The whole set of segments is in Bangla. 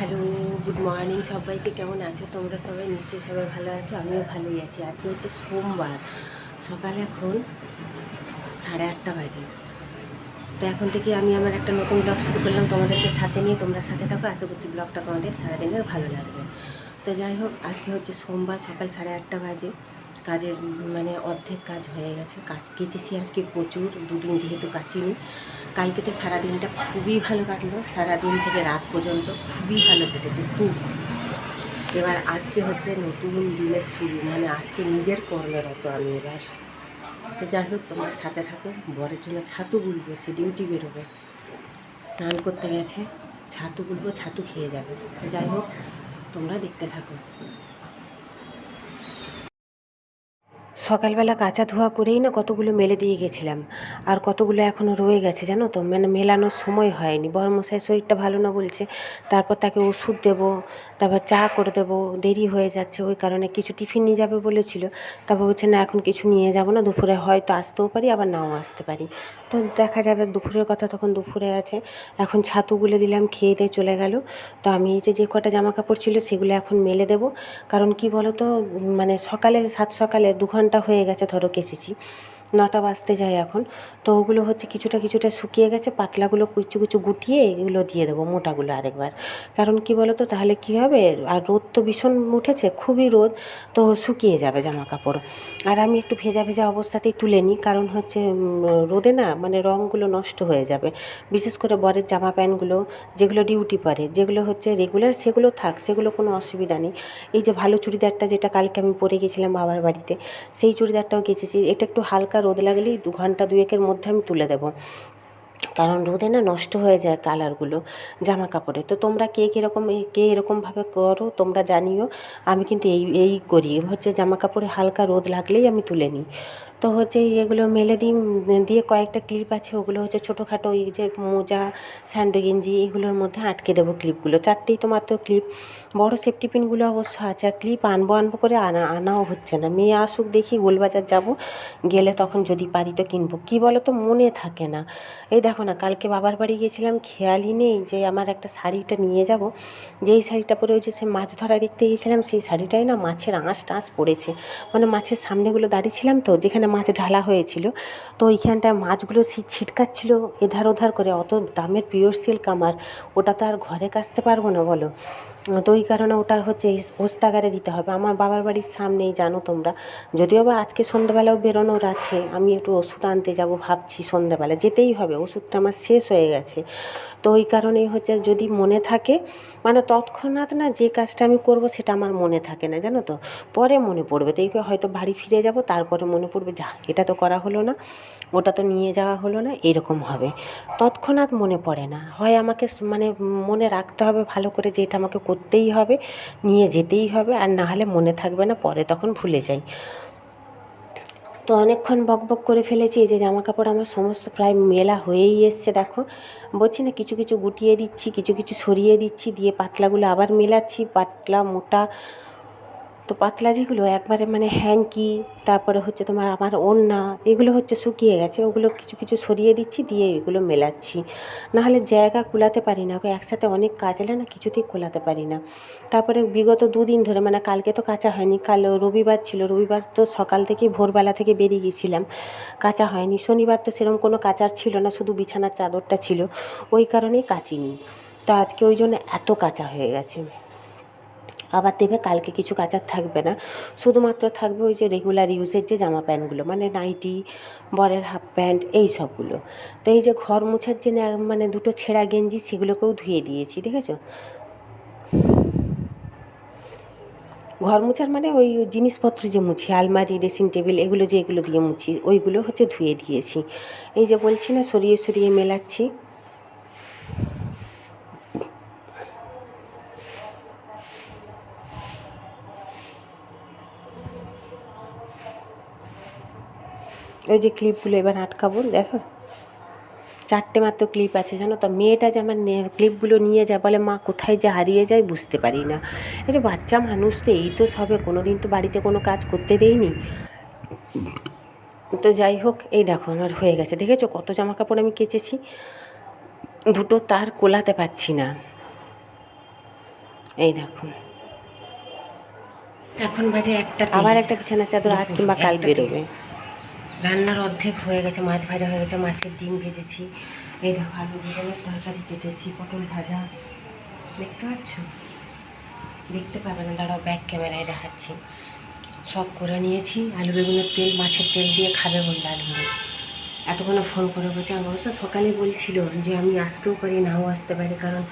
হ্যালো গুড মর্নিং সবাইকে। কেমন আছো? তোমরা সবাই নিশ্চয়ই সবাই ভালো আছো, আমিও ভালোই আছি। আজকে হচ্ছে সোমবার। সকাল এখন সাড়ে আটটা বাজে। তো এখন থেকে আমি আমার একটা নতুন ব্লগ শুরু করলাম তোমাদেরকে সাথে নিয়ে। তোমরা সাথে থাকো, আশা করছি ব্লগটা তোমাদের সারাদিনের ভালো লাগবে। তো যাই হোক, আজকে হচ্ছে সোমবার, সকাল সাড়ে আটটা বাজে। কাজের মানে অর্ধেক কাজ হয়ে গেছে। কাজ কেচেছি আজকে প্রচুর, দুদিন যেহেতু কাচিনি। কালকে তো সারাদিনটা খুবই ভালো কাটলো, সারাদিন থেকে রাত পর্যন্ত খুবই ভালো কেটেছে, খুব। এবার আজকে হচ্ছে নতুন দিনের শুরু মানে আজকে নিজের কর্মরত আমি এবার। তো যাই হোক, তোমার সাথে থাকো, বরের জন্য ছাতু গুলবো সে ডিউটি বেরোবে। স্নান করতে গেছে, ছাতু গুলবো, ছাতু খেয়ে যাবে। তো যাই হোক, তোমরা দেখতে থাকো। সকালবেলা কাঁচা ধোয়া করেই না কতগুলো মেলে দিয়ে গেছিলাম। আর কতগুলো এখনও রয়ে গেছে জানো তো? মানে মেলানোর সময় হয়নি। বড়মশাই শরীরটা ভালো না বলছে। তারপর তাকে ওষুধ দেবো, তারপর চা করে দেবো, দেরি হয়ে যাচ্ছে। ওই কারণে কিছু টিফিন নিয়ে যাবে বলেছিল। তারপর বলছে, না, এখন কিছু নিয়ে যাব না। দুপুরে হয়তো আসতেও পারি, আবার নাও আসতে পারি। তো দেখা যাবে, দুপুরের কথা তখন দুপুরে আছে। এখন ছাতু গুলে দিলাম, খেয়ে দিয়ে চলে গেল। তো আমি এই যে যে কটা জামা কাপড় ছিল, সেগুলো এখন মেলে দেবো। কারণ কি বলো তো মানে সকালে, সাত সকালে, দু ঘণ্টা হয়ে গেছে ধরো কেচেছি নটা বাজতে যায় এখন। তো ওগুলো হচ্ছে কিছুটা কিছুটা শুকিয়ে গেছে, পাতলাগুলো কুচু কুচু গুটিয়ে এগুলো দিয়ে দেবো মোটাগুলো আরেকবার। কারণ কি বলো তো তাহলে কি হবে, আর রোদ তো ভীষণ উঠেছে, খুবই রোদ, তো শুকিয়ে যাবে জামা কাপড় আর আমি একটু ভেজা ভেজা অবস্থাতেই তুলে নিই, কারণ হচ্ছে রোদে না মানে রঙগুলো নষ্ট হয়ে যাবে। বিশেষ করে বরের জামা প্যান্টগুলো, যেগুলো ডিউটি পরে, যেগুলো হচ্ছে রেগুলার, সেগুলো থাক, সেগুলো কোনো অসুবিধা নেই। এই যে ভালো চুড়িদারটা যেটা কালকে আমি পরে গেছিলাম বাবার বাড়িতে, সেই চুড়িদারটাও কেচেছি। এটা একটু হালকা রোদ লাগলেই দু ঘণ্টা দুয়েকের মধ্যে আমি তুলে দেবো। কারণ রোদে না নষ্ট হয়ে যায় কালারগুলো জামা কাপড়ে তো তোমরা কে কীরকম, কে এরকমভাবে করো তোমরা জানিও। আমি কিন্তু এই এই করি। হচ্ছে জামা কাপড়ে হালকা রোদ লাগলেই আমি তুলে নিই। তো হচ্ছে এগুলো মেলে দিই দিয়ে কয়েকটা ক্লিপ আছে, ওগুলো হচ্ছে ছোটোখাটো এই যে মোজা স্যান্ডো গেঞ্জি, এগুলোর মধ্যে আটকে দেবো ক্লিপগুলো চারটেই তো মাত্র ক্লিপ বড় সেফটি পিনগুলো অবশ্য আছে, আর ক্লিপ আনব আনব করে আনা, আনাও হচ্ছে না। মেয়ে আসুক, দেখি গোলবাজার যাব, গেলে তখন যদি পারি তো কিনবো। কী বলো তো মনে থাকে না। এই দেখো না, কালকে বাবার বাড়ি গিয়েছিলাম খেয়ালই নেই যে আমার একটা শাড়িটা নিয়ে যাব। যেই শাড়িটা পরে ওই যে সে মাছ ধরা দেখতে গিয়েছিলাম সেই শাড়িটাই না মাছের আঁশ টাঁশ পড়েছে। মানে মাছের সামনেগুলো দাঁড়িয়েছিলাম তো, যেখানে মাছ ঢালা হয়েছিল। তো ওইখানটায় মাছগুলো ছিটকাচ্ছিল এধার ওধার করে। অত দামের পিওর সিল্ক আমার। ওটা তো আর ঘরে কাচতে পারব না বলো। তো ওই কারণে ওটা হচ্ছে ওস্তাগারে দিতে হবে। আমার বাবার বাড়ির সামনেই, জানো তোমরা? যদিও বা আজকে সন্ধ্যাবেলাও বেরোনোর আছে, আমি একটু ওষুধ আনতে যাব ভাবছি সন্ধ্যাবেলা, যেতেই হবে, ওষুধটা আমার শেষ হয়ে গেছে। তো ওই কারণেই হচ্ছে যদি মনে থাকে মানে তৎক্ষণাৎ না যে কাজটা আমি করব সেটা আমার মনে থাকে না, জানো তো? পরে মনে পড়বে এইবার হয়তো বাড়ি ফিরে যাব, তারপরে মনে পড়বে, যা, এটা তো করা হলো না, ওটা তো নিয়ে যাওয়া হলো না এরকম হবে। তৎক্ষণাৎ মনে পড়ে না। হয় আমাকে মানে মনে রাখতে হবে ভালো করে যে এটা আমাকে করতেই হবে, নিয়ে যেতেই হবে আর না হলে মনে থাকবে না, পরে তখন ভুলে যাই। তো অনেকক্ষণ বক বক করে ফেলেছি যে জামা কাপড় আমার সমস্ত প্রায় মেলা হয়েই এসছে, দেখো। বলছি না, কিছু কিছু গুটিয়ে দিচ্ছি, কিছু কিছু সরিয়ে দিচ্ছি, দিয়ে পাতলাগুলো আবার মেলাচ্ছি, পাতলা, মোটা তো পাতলা যেগুলো, একবারে মানে হ্যাঙ্কি, তারপরে হচ্ছে তোমার আমার ওড়না, এগুলো হচ্ছে শুকিয়ে গেছে, ওগুলো কিছু কিছু সরিয়ে দিচ্ছি, দিয়ে এগুলো মেলাচ্ছি। নাহলে জায়গা কুলাতে পারি না একসাথে অনেক কাজ এলে না কিছুতেই কোলাতে পারি না। তারপরে বিগত দুদিন ধরে মানে কালকে তো কাঁচা হয়নি, কাল রবিবার ছিল, রবিবার তো সকাল থেকে ভোরবেলা থেকে বেরিয়ে গেছিলাম, কাঁচা হয়নি। শনিবার তো সেরকম কোনো কাচার ছিল না, শুধু বিছানার চাদরটা ছিল, ওই কারণেই কাচিনি। তো আজকে ওই জন্য এত কাঁচা হয়ে গেছে। আবার দেবে কালকে কিছু কাচার থাকবে না। শুধুমাত্র থাকবে ওই যে রেগুলার ইউজের যে জামা প্যান্টগুলো মানে নাইটি বরের হাফ প্যান্ট এই সবগুলো। তো এই যে ঘর মোছার যে মানে দুটো ছেঁড়া গেঞ্জি, সেগুলোকেও ধুয়ে দিয়েছি, দেখেছ? ঘর মোছার মানে ওই জিনিসপত্র যে মুছি, আলমারি ড্রেসিং টেবিল এগুলো যে এগুলো দিয়ে মুছি, ওইগুলো হচ্ছে ধুয়ে দিয়েছি। এই যে বলছি না, সরিয়ে সরিয়ে মেলাচ্ছি। ওই যে ক্লিপগুলো এবার আটকাবো দেখো। চারটে মাত্র ক্লিপ আছে জানো তো? মেয়েটা যে আমার ক্লিপগুলো নিয়ে যায় বলে মা কোথায় যে হারিয়ে যায় বুঝতে পারি না। এই যে বাচ্চা মানুষ তো এই তো সবে কোনো দিন তো বাড়িতে কোনো কাজ করতে দেয়নি তো যাই হোক এই দেখো আমার হয়ে গেছে। দেখেছ কত জামা কাপড় আমি কেচেছি? দুটো তার কোলাতে পারছি না। এই দেখো। এখন বাজে একটা আবার একটা বিছানার চাদর আজ কিংবা কাল বেরোবে। রান্নার অর্ধেক হয়ে গেছে, মাছ ভাজা হয়ে গেছে, মাছের ডিম ভেজেছি। এই দেখো আলু বেগুনের তরকারি কেটেছি, পটল ভাজা। দেখতে পাচ্ছ? দেখতে পাবে না, দাঁড়াও ব্যাক ক্যামেরায় দেখাচ্ছি। সব করে নিয়েছি, আলু বেগুনের তেল, মাছের তেল দিয়ে খাবে বললে আলু বেগুন। এতক্ষণে ফোন করে বলছে আমার অবশ্য সকালে বলছিল যে আমি আসতেও পারি, নাও আসতে পারি, কারণ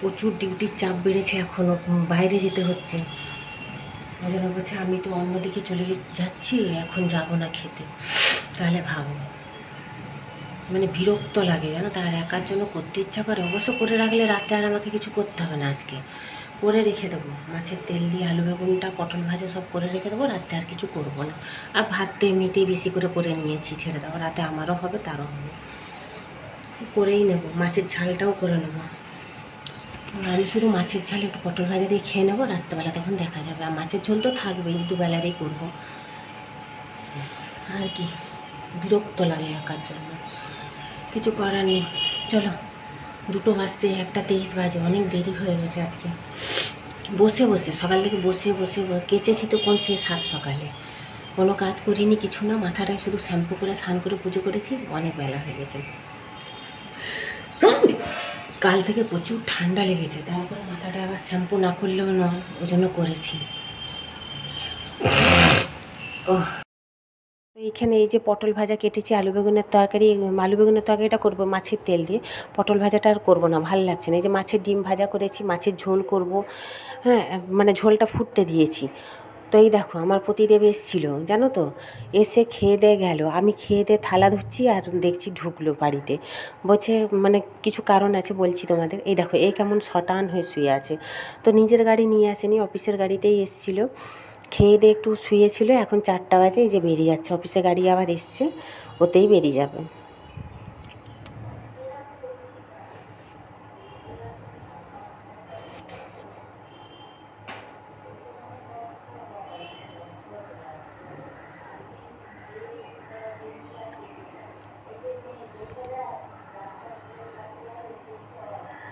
প্রচুর ডিউটির চাপ বেড়েছে এখনও বাইরে যেতে হচ্ছে। ওই জন্য বলছে, আমি তো অন্যদিকে চলে যাচ্ছি, এখন যাব না খেতে। তাহলে ভাবো। মানে বিরক্ত লাগে, জানো? তার একার জন্য করতে ইচ্ছা করে, অবশ্য করে রাখলে রাতে আর আমাকে কিছু করতে হবে না আজকে। করে রেখে দেবো। মাছের তেল দিয়ে আলু, বেগুনটা, পটল ভাজা সব করে রেখে দেবো, রাতে আর কিছু করব না। আর ভাত তো এমনিতেই বেশি করে করে নিয়েছি, ছেড়ে দেবো রাতে আমারও হবে, তারও হবে। করেই নেব। মাছের ঝালটাও করে নেব। আমি শুধু মাছের ঝাল একটু পটল ভাজা দিয়ে খেয়ে নেব, রাত্রেবেলা তখন দেখা যাবে। আর মাছের ঝোল তো থাকবেই, দুবেলারই করব। আর কি। বিরক্ত লাগে একার জন্য। কিছু করার নেই। চলো, দুটো বাজতে একটা তেইশ বাজে, অনেক দেরি হয়ে গেছে আজকে। বসে বসে, সকাল থেকে বসে বসে কেচেছি তো কোন সে সাত সকালে। কোনো কাজ করিনি, কিছু না, মাথাটায় শুধু শ্যাম্পু করে, স্নান করে, পুজো করেছি, অনেক বেলা হয়ে গেছে। কাল থেকে প্রচুর ঠান্ডা লেগেছে, তারপরে মাথাটা আবার শ্যাম্পু না করলেও নয় ওই জন্য করেছি। ও তো এইখানে এই যে পটল ভাজা কেটেছি, আলু বেগুনের তরকারি, আলু বেগুনের তরকারিটা করব মাছের তেল দিয়ে। পটল ভাজাটা আর করব না, ভালো লাগছে না। এই যে মাছের ডিম ভাজা করেছি, মাছের ঝোল করব হ্যাঁ মানে ঝোলটা ফুটতে দিয়েছি। তো এই দেখো, আমার প্রতিদেব এসেছিল, জানো তো? এসে খেয়ে দিয়ে গেল। আমি খেয়ে দিয়ে থালা ধুচ্ছি আর দেখছি ঢুকলো বাড়িতে। বলছে মানে কিছু কারণ আছে বলছি তোমাদের। এই দেখো এই কেমন শটান হয়ে শুয়ে আছে। তো নিজের গাড়ি নিয়ে আসেনি, অফিসের গাড়িতেই এসেছিল। খেয়ে দিয়ে একটু শুয়েছিল, এখন চারটা বাজে, এই যে বেরিয়ে যাচ্ছে, অফিসে গাড়ি আবার এসছে, ওতেই বেরিয়ে যাবে।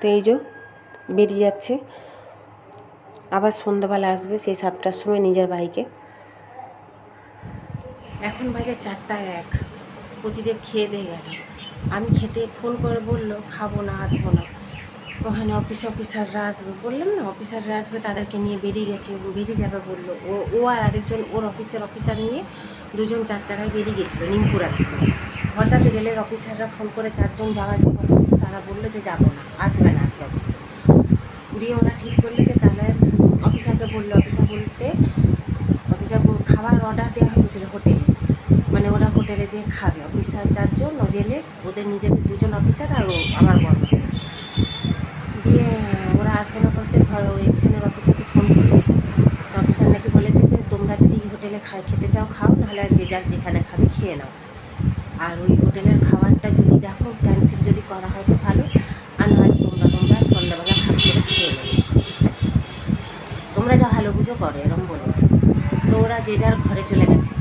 তো এই যে, বেরিয়ে যাচ্ছে। আবার সন্ধ্যাবেলা আসবে সেই সাতটার সময় নিজের বাইকে এখন বাজে চারটা এক। প্রতিদেব খেয়ে দিয়ে গেল। আমি খেতে ফোন করে বলল, খাব না, আসব না। ওখানে অফিস অফিসাররা আসবে। বললাম না অফিসাররা আসবে, তাদেরকে নিয়ে বেরিয়ে গেছে বেরিয়ে যাবে বলল। ও ও আর আরেকজন, ওর অফিসের অফিসার নিয়ে দুজন চার চাকায় বেরিয়ে গেছিল নিমপুরা থেকে। হঠাৎ রেলের অফিসাররা ফোন করে চারজন যাওয়ার যে কথা ছিল, তারা বলল যে, যাব না, আসবে না আর কি অফিসে দিয়ে ওরা ঠিক করল যে, তাহলে অফিসারকে বলল, অফিসার বলতে, অফিসার খাবার অর্ডার দেওয়া হয়েছিল হোটেলে মানে ওরা হোটেলে যে খাবে। অফিসার চারজন রেলে ওদের নিজেদের দুজন অফিসার আর আমার কর্মচারী দিয়ে ওরা আসবে না বলতে ঘর এখানের অফিসারকে ফোন করল। অফিসার নাকি বলেছে যে, তোমরা যদি হোটেলে খাই খেতে চাও, খাও, নাহলে যে যার যেখানে খাবে, খেয়ে নাও। আর ওই হোটেলের খাবারটা যদি দেখো ক্যান্সেল যদি করা হয় তো ভালো আর নয় তোমরা তোমরা সন্ধ্যাবেলা ভাত করে খেয়ে নেবে তোমরা যা ভালো বুঝো করো এরম বলেছে। তো ওরা যে যার ঘরে চলে গেছে।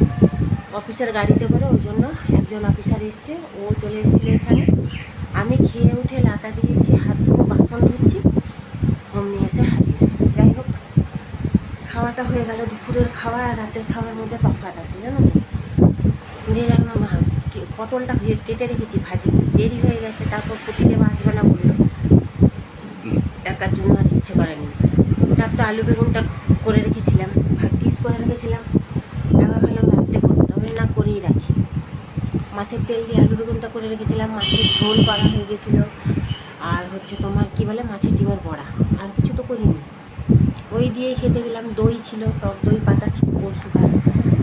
অফিসের গাড়িতে করে ওই জন্য একজন অফিসার এসছে ও চলে এসেছিল এখানে। আমি খেয়ে উঠে লাতা দিয়েছি হাত ধুয়ে বাসন ধুচ্ছি অমনি এসে হাজির। যাই হোক খাওয়াটা হয়ে গেল দুপুরের খাওয়া আর রাতের খাওয়ার মধ্যে তফাৎ আছে জানো তো। দিয়ে রাখলাম মা পটলটা কেটে রেখেছি ভাজি। দেরি হয়ে গেছে তারপর প্রতিদেব আসবে না বলল। একার জন্য আর ইচ্ছে করেনি। তার তো আলু বেগুনটা করে রেখেছিলাম ভাগ্যিস করে রেখেছিলাম। এবার ভালো রাত্রে করতে হবে, না করেই রাখি। মাছের তেল দিয়ে আলু বেগুনটা করে রেখেছিলাম, মাছের ঝোল করা হয়ে গেছিল। আর হচ্ছে তোমার কি বলে, মাছের ডিমের বড়া। আর কিছু তো করিনি। ওই দিয়েই খেতে গেলাম, দই ছিল, টক দই, পাতা ছিল পরশু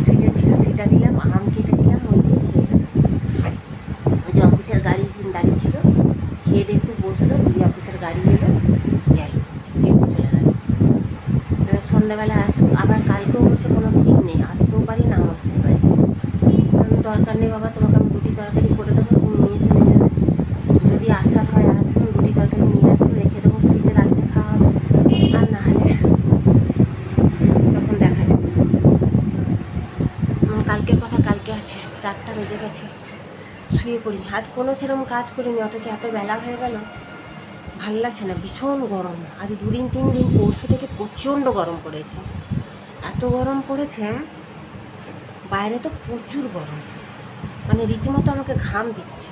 ফ্রিজে ছিল সেটা দিলাম আম কেটে দিলাম ওই দিয়ে খেয়ে গেলাম ওই যে অফিসের গাড়ি দাঁড়িয়ে ছিল খেয়ে দিয়ে একটু বসল দিয়ে অফিসের গাড়ি এলো গেল ডিউটি চলে গেল এবার সন্ধ্যাবেলা আসুক, আবার কালকেও হচ্ছে কোনো ঠিক নেই, আসতেও পারি, নাও আসতে পারি। কারণ দরকার নেই বাবা, তোমাকে আমি রুটি তরকারি করে দেবো, তুমি নিয়ে চলে যাবে। যদি আসার হয়, আসবে রুটি তরকারি নিয়ে আসবে, রেখে দেবো, ফ্রিজে রাখতে খাওয়া হবে আর না হলে তখন দেখা যাবে। কালকের কথা কালকে আছে, চারটা বেজে গেছে, শুয়ে পড়ি আজ কোনো সেরকম কাজ করিনি, অথচ এত বেলা হয়ে গেল। ভালো লাগছে না, ভীষণ গরম। আজ দুদিন তিন দিন পরশু থেকে প্রচণ্ড গরম পড়েছে। এত গরম পড়েছে, বাইরে তো প্রচুর গরম। মানে রীতিমতো আমাকে ঘাম দিচ্ছে।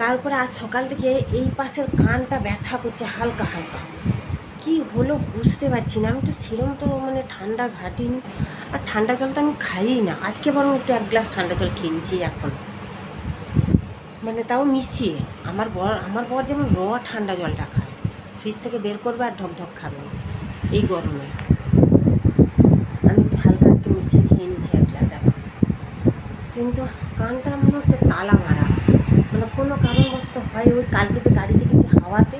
তারপরে আজ সকাল থেকে এই পাশের কানটা ব্যথা করছে হালকা হালকা। কি হলো বুঝতে পারছি না, আমি তো সেরম তো মানে ঠান্ডা ঘাটিনি। আর ঠান্ডা জল তো আমি খাইই না। আজকে বরং একটু এক গ্লাস ঠান্ডা জল খেয়ে নিচ্ছি এখন। মানে তাও মিশিয়ে। আমার বর আমার বর যেমন র ঠান্ডা জলটা খায়। ফ্রিজ থেকে বের করবে আর ঢক ঢক খাবে। এই গরমে। আমি একটু হালকা আজকে মিশিয়ে খেয়ে নিচ্ছি এক গ্লাস এখন। কিন্তু কানটা মনে হচ্ছে তালা মারা। মানে কোনো কারণবশত হয় ওই কালকে যে গাড়িতে গেছে হাওয়াতে,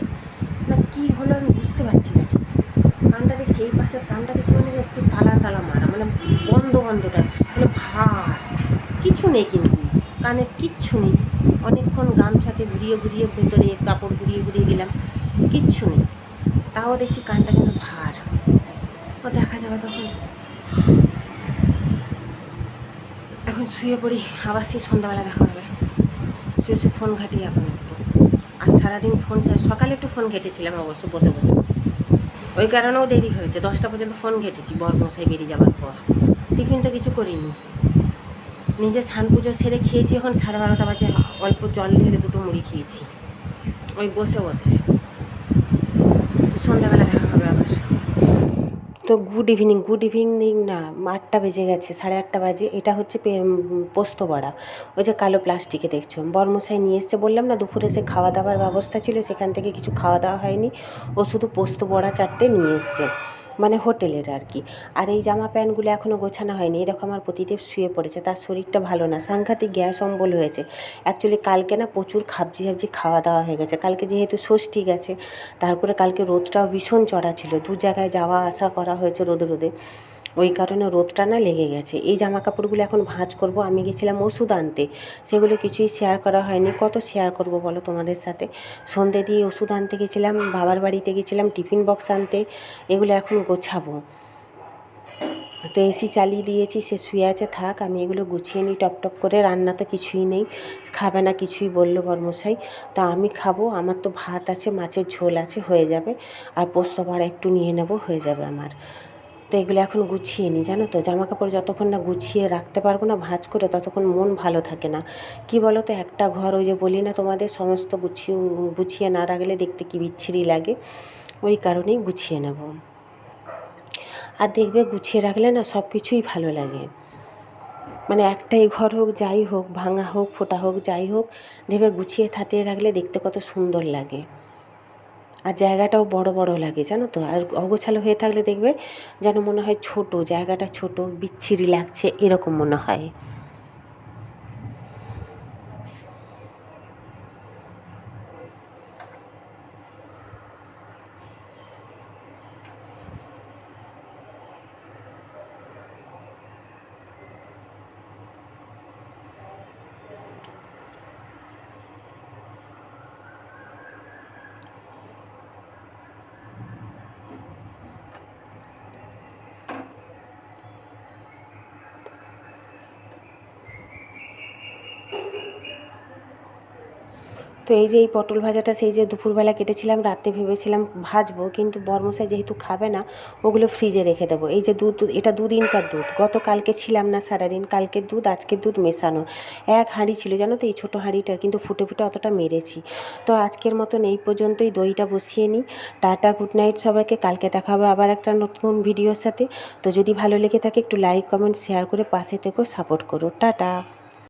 না কী হলো আমি বুঝতে পারছি না ঠিক। কানটা দেখছি এই পাশের কানটা দেখছি মানে একটু তালা তালা মারা। মানে বন্ধ, বন্ধটা। মানে ভার। কিছু নেই কিন্তু। কানে কিচ্ছু নেই। অনেকক্ষণ গামছাতে ঘুরিয়ে ঘুরিয়ে ভেতরে কাপড় ঘুরিয়ে ঘুরিয়ে গেলাম কিচ্ছু নেই। তাও দেখছি কানটা যেন ভার। ও দেখা যাবে তখন। এখন শুয়ে পড়ি, আবার সেই সন্ধ্যাবেলা দেখা হবে। শুয়ে শুয়ে ফোন ঘাটি এখন একটু। আর সারাদিন ফোন সকালে একটু ফোন ঘেটেছিলাম অবশ্য, বসে বসে। ওই কারণেও দেরি হয়েছে। দশটা পর্যন্ত ফোন ঘেটেছি, বরমশাই বেরিয়ে যাওয়ার পর। টিফিন তো কিছু করিনি। নিজে স্নান পুজো সেরে খেয়েছি, এখন সাড়ে বারোটা বাজে, অল্প জল ঢেলে দুটো মুড়ি খেয়েছি। ওই বসে বসে। সন্ধ্যাবেলা দেখা হবে আবার। তো গুড ইভিনিং গুড ইভিনিং না, আটটা বেজে গেছে, সাড়ে আটটা বাজে। এটা হচ্ছে পোস্ত বড়া। ওই যে কালো প্লাস্টিকে দেখছ। বর্মশাই নিয়ে এসছে, বললাম না দুপুরে সে খাওয়া দাওয়ার ব্যবস্থা ছিল, সেখান থেকে কিছু খাওয়া দাওয়া হয়নি। ও শুধু পোস্ত বড়া চারটে নিয়ে এসছে। মানে হোটেলের আর কি। আর এই জামা প্যান্টগুলো এখনও গোছানো হয়নি। এই দেখো আমার পতিদেব শুয়ে পড়েছে। তার শরীরটা ভালো না। সাংঘাতিক গ্যাস অম্বল হয়েছে। অ্যাকচুয়ালি কালকে না প্রচুর খাবজি খাবজি খাওয়া দাওয়া হয়ে গেছে। কালকে যেহেতু ষষ্ঠী গেছে, তারপরে কালকে রোদটাও ভীষণ চড়া ছিল। দু জায়গায় যাওয়া আসা করা হয়েছে রোদে রোদে। ওই কারণে রোদটা না লেগে গেছে। এই জামা কাপড়গুলো এখন ভাঁজ করব। আমি গেছিলাম ওষুধ আনতে। সেগুলো কিছুই শেয়ার করা হয়নি। কত শেয়ার করব বলো তোমাদের সাথে? সন্ধে দিয়ে ওষুধ আনতে গেছিলাম, বাবার বাড়িতে গেছিলাম, টিফিন বক্স আনতে। এগুলো এখন গোছাবো। তো এসি চালিয়ে দিয়েছি, সে শুয়ে আছে, থাক, আমি এগুলো গুছিয়ে নিই, টপ টপ করে। রান্না তো কিছুই নেই, খাবে না কিছুই বলল বর্মশাই। তো আমি খাব, আমার তো ভাত আছে, মাছের ঝোল আছে, হয়ে যাবে। আর পোস্ত ভাড়া একটু নিয়ে নেব, হয়ে যাবে আমার। তো এগুলো এখন গুছিয়ে নিই জানো তো? জামা কাপড় যতক্ষণ না গুছিয়ে রাখতে পারব না, ভাঁজ করে ততক্ষণ মন ভালো থাকে না। কি বলো তো একটা ঘর ওই যে বলি না তোমাদের, সমস্ত গুছিয়ে গুছিয়ে না রাখলে দেখতে কি বিচ্ছিরি লাগে। ওই কারণেই গুছিয়ে নেব। আর দেখবে গুছিয়ে রাখলে না সব কিছুই ভালো লাগে। মানে একটাই ঘর হোক, যাই হোক, ভাঙা হোক, ফোটা হোক, যাই হোক, দেখবে গুছিয়ে থাকিয়ে রাখলে দেখতে কত সুন্দর লাগে। আর জায়গাটাও বড় বড় লাগে, জানো তো? আর অগোছালো হয়ে থাকলে দেখবে যেন মনে হয় ছোট, জায়গাটা ছোট, বিচ্ছিরি লাগছে, এরকম মনে হয়। তো এই যে এই পটল ভাজাটা সেই যে দুপুরবেলা কেটেছিলাম, রাতে ভেবেছিলাম ভাজবো, কিন্তু বর্মশাই যেহেতু খাবে না, ওগুলো ফ্রিজে রেখে দেবো। এই যে দুধ, এটা দুদিনকার দুধ, গতকালকে ছিলাম না সারাদিন কালকের দুধ আজকের দুধ মেশানো। এক হাঁড়ি ছিল, জানো তো এই ছোটো হাঁড়িটা, কিন্তু ফুটে ফুটে অতটা মেরেছি। তো আজকের মতন এই পর্যন্তই, দইটা বসিয়ে নিই। টাটা, গুড নাইট সবাইকে, কালকে দেখা হবে আবার একটা নতুন ভিডিওর সাথে। তো যদি ভালো লেগে থাকে, একটু লাইক, কমেন্ট, শেয়ার করে পাশে থেকেও সাপোর্ট করো। টাটা।